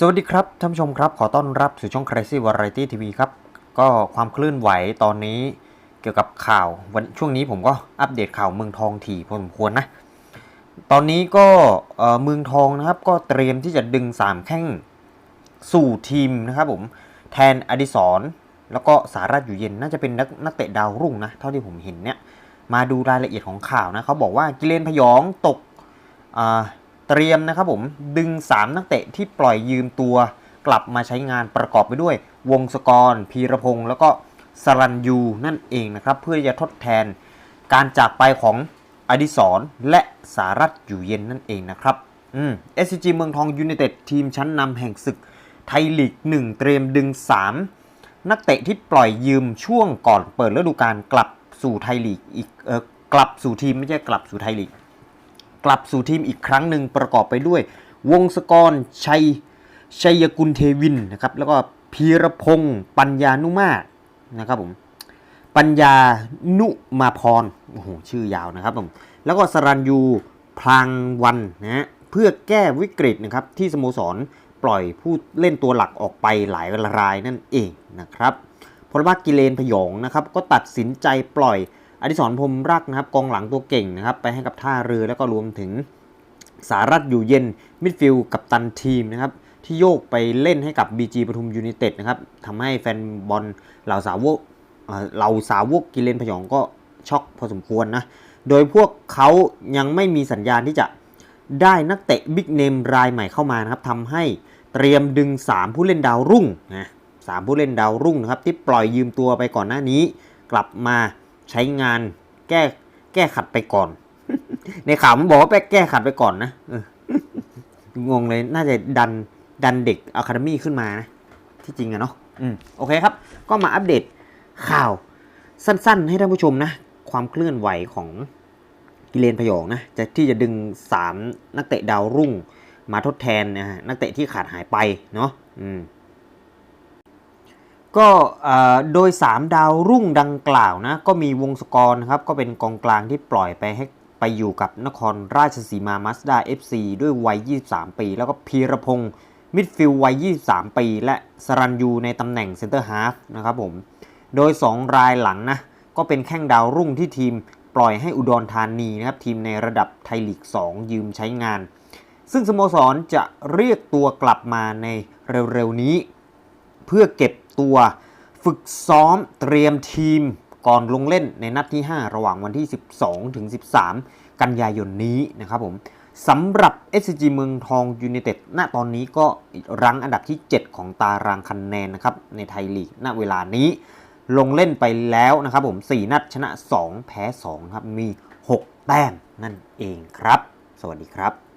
สวัสดีครับท่านผู้ชมครับ ขอต้อนรับสู่ช่อง Crazy Variety TV ครับ ก็ความเคลื่อนไหวตอนนี้เกี่ยวกับข่าววันช่วงนี้ผมก็อัปเดตข่าวเมืองทองถี่พอสมควรนะ ตอนนี้ก็เมืองทองนะครับ ก็เตรียมที่จะดึง 3 แข้งสู่ทีมนะครับผมแทนอดิศรแล้วก็สารัตอยู่เย็นน่าจะเป็นนักนักเตะดาวรุ่งนะเท่าที่ผมเห็นเนี่ยมาดูรายละเอียดของข่าวนะเขาบอกว่ากิเลนพยองตก เตรียมนะครับผมดึง 3 นักเตะที่ปล่อยยืมตัวกลับมาใช้งานประกอบไปด้วย วงศกร พีรพงศ์แล้วก็สรัญยูนั่นเองนะครับ เพื่อจะทดแทนการจากไปของอดิศรและสารัตอยู่เย็นนั่นเองนะครับอืม SCG เมืองทองยูไนเต็ดทีมชั้นนำแห่งศึกไทยลีก 1 เตรียมดึง 3 นักเตะที่ปล่อยยืมช่วงก่อนเปิดฤดูกาลกลับสู่ไทยลีกอีกเออกลับสู่ทีมไม่ใช่กลับสู่ไทยลีก กลับสู่ทีมอีกครั้งหนึ่งประกอบไปด้วย วงศกรชัยชัยกุลเทวินนะครับแล้วก็พีรพงศ์ปัญญานุมาตรนะครับผมปัญญานุมาพรโอ้โหชื่อยาวนะครับผมแล้วก็สรัญยูพลางวันนะฮะเพื่อแก้วิกฤตนะครับที่สโมสรปล่อยผู้เล่นตัวหลักออกไปหลายรายนั่นเองนะครับพลวัตกิเลนพยองนะครับก็ตัดสินใจปล่อย อดิศรพรมรักนะครับกองหลังตัวเก่งนะครับไปให้กับท่าเรือแล้วก็รวมถึงสารัตอยู่เย็นมิดฟิลด์กับตันทีมนะครับที่โยกไปเล่นให้กับ BG ปทุมยูไนเต็ดนะครับทำให้แฟนบอลเหล่าสาวกเหล่าสาวกกิเลนพยองก็ช็อกพอสมควรนะ โดยพวกเขายังไม่มีสัญญาณที่จะได้นักเตะบิ๊กเนมรายใหม่เข้ามานะครับทำให้เตรียมดึง 3 ผู้เล่นดาวรุ่งนะสามผู้เล่นดาวรุ่งนะครับที่ปล่อยยืมตัวไปก่อนหน้านี้ กลับมา ใช้งานแก้แก้ขัดไปก่อน ในข่าวมันบอกว่าไปแก้ขัดไปก่อนนะเอองงเลยน่าจะดันดันเด็กอะคาเดมี่ขึ้นมานะ ที่จริงอะเนาะอืมโอเคครับ ก็มาอัปเดตข่าวสั้นๆ ให้ท่านผู้ชมนะ ความเคลื่อนไหวของกิเลนพยองนะจะที่จะดึง 3 นักเตะดาวรุ่ง มาทดแทนนะฮะนักเตะที่ขาดหายไปเนาะอืม ก็โดย 3 ดาวรุ่งดังกล่าวนะก็มีวงศกรนะครับก็เป็นกองกลางที่ปล่อยไปให้ไปอยู่กับนครราชสีมามาสด้า FC ด้วยวัย 23 ปี แล้วก็พีรพงศ์มิดฟิลด์วัย 23 ปี และสรัญยูในตำแหน่งเซนเตอร์ฮาฟนะครับผม โดย 2 รายหลังนะก็เป็นแข้งดาวรุ่งที่ทีมปล่อยให้อุดรธานีนะครับทีมในระดับไทยลีก 2 ยืมใช้งาน ซึ่งสโมสรจะเรียกตัวกลับมาในเร็วๆนี้ เพื่อเก็บตัวฝึกซ้อมเตรียมทีมก่อนลงเล่นในนัดที่ 5 ระหว่างวันที่ 12 ถึง 13 กันยายนนี้นะครับผมสำหรับ SCG เมืองทองยูไนเต็ดณตอนนี้ก็รั้งอันดับที่ 7 ของตารางคะแนนนะครับในไทยลีกณเวลานี้ลงเล่นไปแล้วนะครับผม 4 นัดชนะ 2 แพ้ 2 ครับ มี 6 แต้มนั่นเองครับ สวัสดีครับ